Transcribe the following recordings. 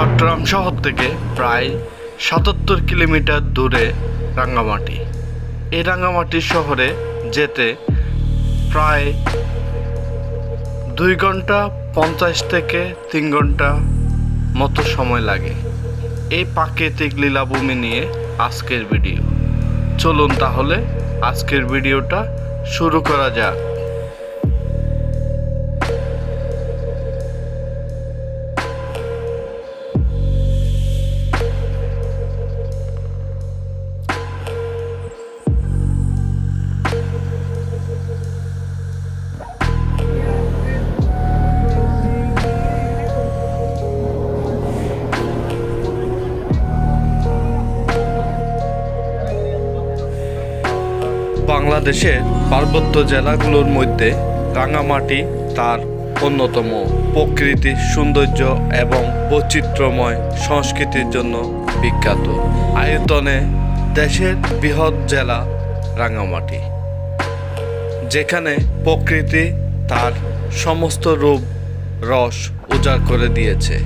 চট্টগ্রাম শহর থেকে প্রায় সাতাত্তর কিলোমিটার দূরে রাঙ্গামাটি। এই রাঙ্গামাটি শহরে যেতে প্রায় দুই ঘণ্টা পঞ্চাশ থেকে তিন ঘণ্টা মতো সময় লাগে। এই প্রাকৃতিক লীলাভূমি নিয়ে আজকের ভিডিও। চলুন তাহলে আজকের ভিডিওটা শুরু করা যাক। বাংলাদেশের পার্বত্য জেলাগুলোর মধ্যে রাঙামাটি তার অন্যতম প্রকৃতির সৌন্দর্য এবং বৈচিত্র্যময় সংস্কৃতির জন্য বিখ্যাত। আয়তনে দেশের বৃহৎ জেলা রাঙামাটি, যেখানে প্রকৃতি তার সমস্ত রূপ, রস উজাড় করে দিয়েছে।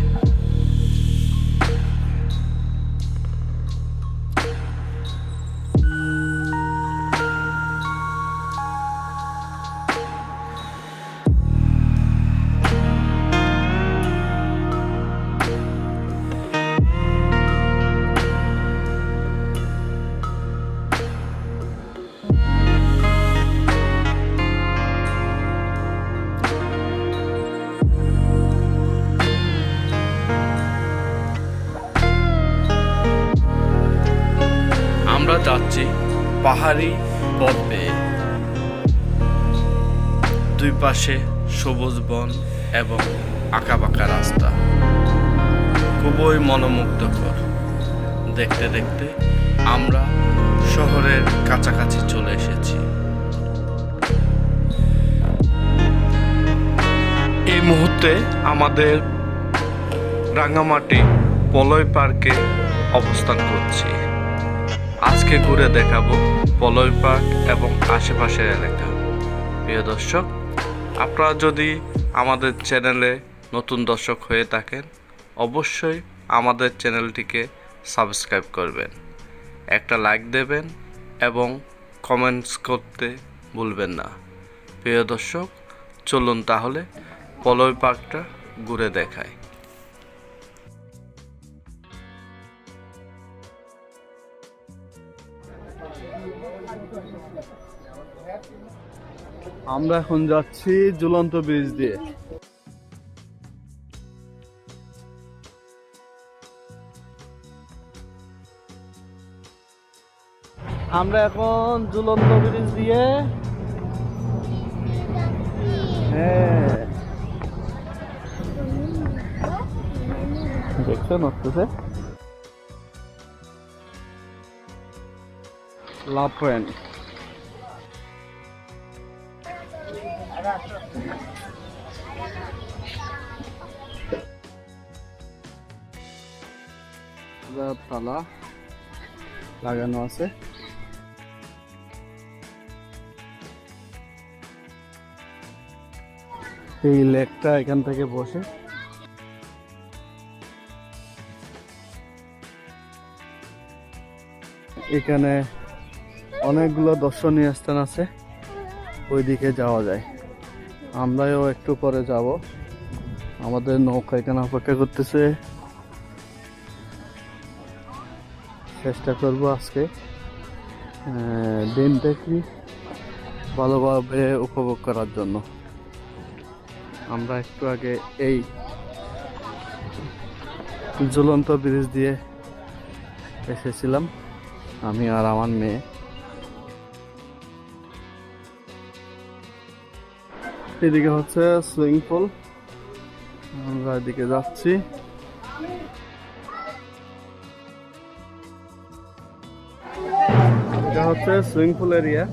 পাহাড়ি পথ বেয়ে দুই পাশে সবুজ বন এবং আঁকাবাঁকা রাস্তা। খুবই মনোমুগ্ধকর। দেখতে দেখতে আমরা শহরের কাছাকাছি চলে এসেছি। এই মুহূর্তে আমাদের রাঙ্গামাটি পলয় পার্কে অবস্থান করছি। আজকে ঘুরে দেখাবো পলয় পার্ক এবং আশেপাশের এলাকা। প্রিয় দর্শক, আপনারা যদি আমাদের চ্যানেলে নতুন দর্শক হয়ে থাকেন, অবশ্যই আমাদের চ্যানেলটিকে সাবস্ক্রাইব করবেন, একটা লাইক দেবেন এবং কমেন্টস করতে ভুলবেন না। প্রিয় দর্শক, চলুন তাহলে পলয় পার্কটা ঘুরে দেখায় আমরা এখন যাচ্ছি ঝুলন্ত ব্রিজ দিয়ে। আমরা এখন ঝুলন্ত ব্রিজ দিয়ে হ্যাঁ। দেখছেন হচ্ছে লাভ তালা লাগানো আছে। এই লেকটা এখান থেকে বসে। এখানে অনেকগুলো দর্শনীয় স্থান আছে। ওইদিকে যাওয়া যায়। আমরাও একটু পরে যাব। আমাদের নৌকা এখানে অপেক্ষা করতেছে। চেষ্টা করব আজকে। দিনটা কি ভালোভাবে উপভোগ করার জন্য। আমরা একটু আগে এই জ্বলন্ত ব্রিজ দিয়ে এসেছিলাম। আমি আর আমার মেয়ে। এদিকে হচ্ছে সুইমিং পুল। আমরা এদিকে যাচ্ছি। এটা হচ্ছে সুইমিং পুল এরিয়া।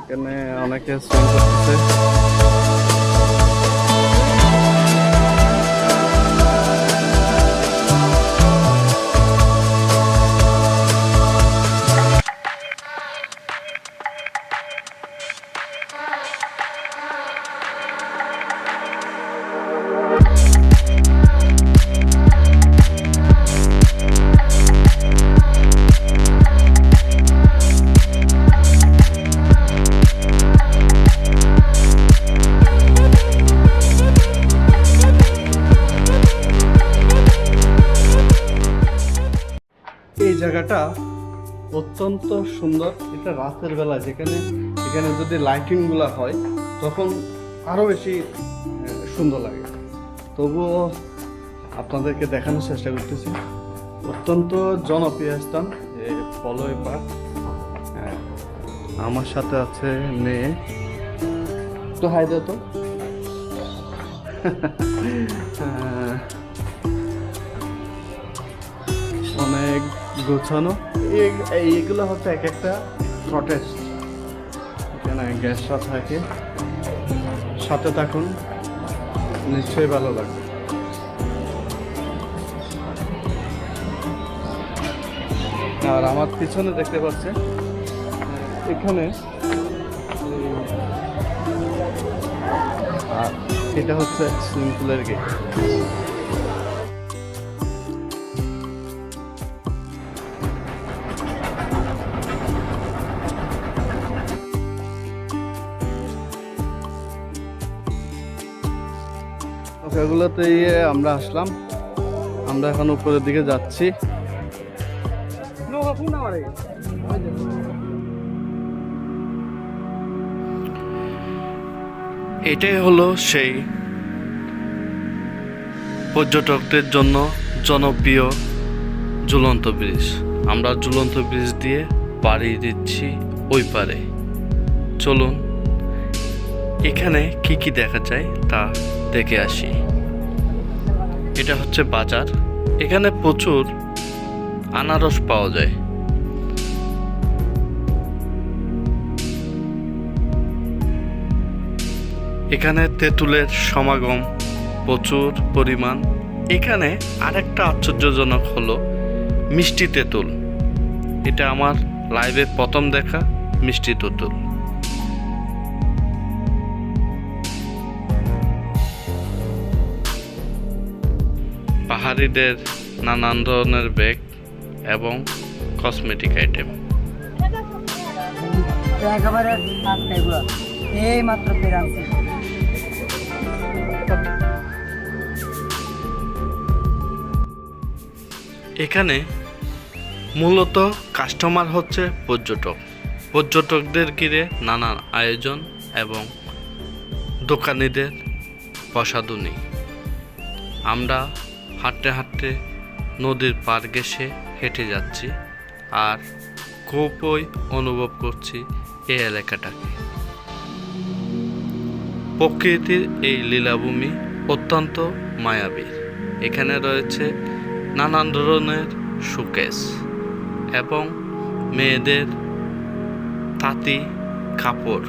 এখানে অনেকে সুইমিং করতেছে। জায়গাটা অত্যন্ত সুন্দর। এটা রাতের বেলা যেখানে এখানে যদি লাইটিংগুলো হয় তখন আরও বেশি সুন্দর লাগে। তবুও আপনাদেরকে দেখানোর চেষ্টা করতেছি। অত্যন্ত জনপ্রিয় স্থান পলয় পার্ক। হ্যাঁ, আমার সাথে আছে মেয়ে। তো হাই দাও তো। গোছানো। এই- এইগুলো হচ্ছে এক একটা কটেজ এখানে গ্যাসটা থাকে। সাথে থাকুন, নিশ্চয়ই ভালো লাগবে। আর আমার পিছনে দেখতে পাচ্ছেন, এখানে, আর এটা হচ্ছে সুইমিং পুলের গেট ইয়ে আমরা আসলাম। আমরা এখন উপরের দিকে যাচ্ছি। এটাই হলো সেই পর্যটকদের জন্য জনপ্রিয় ঝুলন্ত ব্রিজ। আমরা ঝুলন্ত ব্রিজ দিয়ে পাড়ি দিচ্ছি ওই পারে। চলুন, এখানে কি কি দেখা যায় তা দেখে আসি। এটা হচ্ছে বাজার। এখানে প্রচুর আনারস পাওয়া যায়। এখানে তেঁতুলের সমাগম প্রচুর পরিমাণ। এখানে আরেকটা আশ্চর্যজনক হলো মিষ্টি তেঁতুল। এটা আমার লাইভে প্রথম দেখা, মিষ্টি তেঁতুল। পাহাড়িদের নানান ধরনের ব্যাগ এবং কসমেটিক আইটেম একেবারে এই মাত্র পেরে এখানে মূলত কাস্টমার হচ্ছে পর্যটক। পর্যটকদের ঘিরে নানান আয়োজন এবং দোকানিদের প্রসাদনী আমরা হাঁটতে হাঁটতে নদীর পার ঘেসে হেঁটে যাচ্ছি আর খুবই অনুভব করছি এই এলাকাটাকে। প্রকৃতির এই লীলাভূমি অত্যন্ত মায়াবী। এখানে রয়েছে নানান ধরনের শোকেস এবং মেয়েদের তাঁতি কাপড়।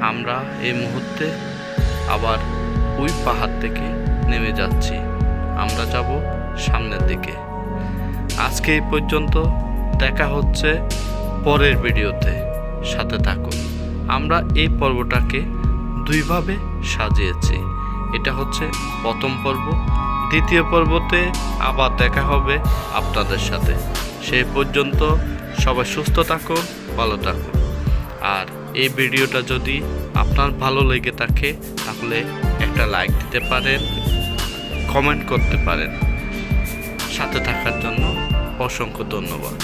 আমরা এই মুহূর্তে আবার ওই পাহাড় থেকে নেমে যাচ্ছি। আমরা যাব সামনের দিকে। আজকে এই পর্যন্ত দেখা হচ্ছে পরের ভিডিওতে। সাথে থাকুন। আমরা এই পর্বটাকে দুইভাবে সাজিয়েছি। এটা হচ্ছে প্রথম পর্ব। দ্বিতীয় পর্বতে আবার দেখা হবে আপনাদের সাথে। সেই পর্যন্ত সবাই সুস্থ থাকুন, ভালো থাকুন। আর এই ভিডিওটা যদি আপনার ভালো লেগে থাকে, তাহলে একটা লাইক দিতে পারেন কমেন্ট করতে পারেন। সাথে থাকার জন্য অসংখ্য ধন্যবাদ।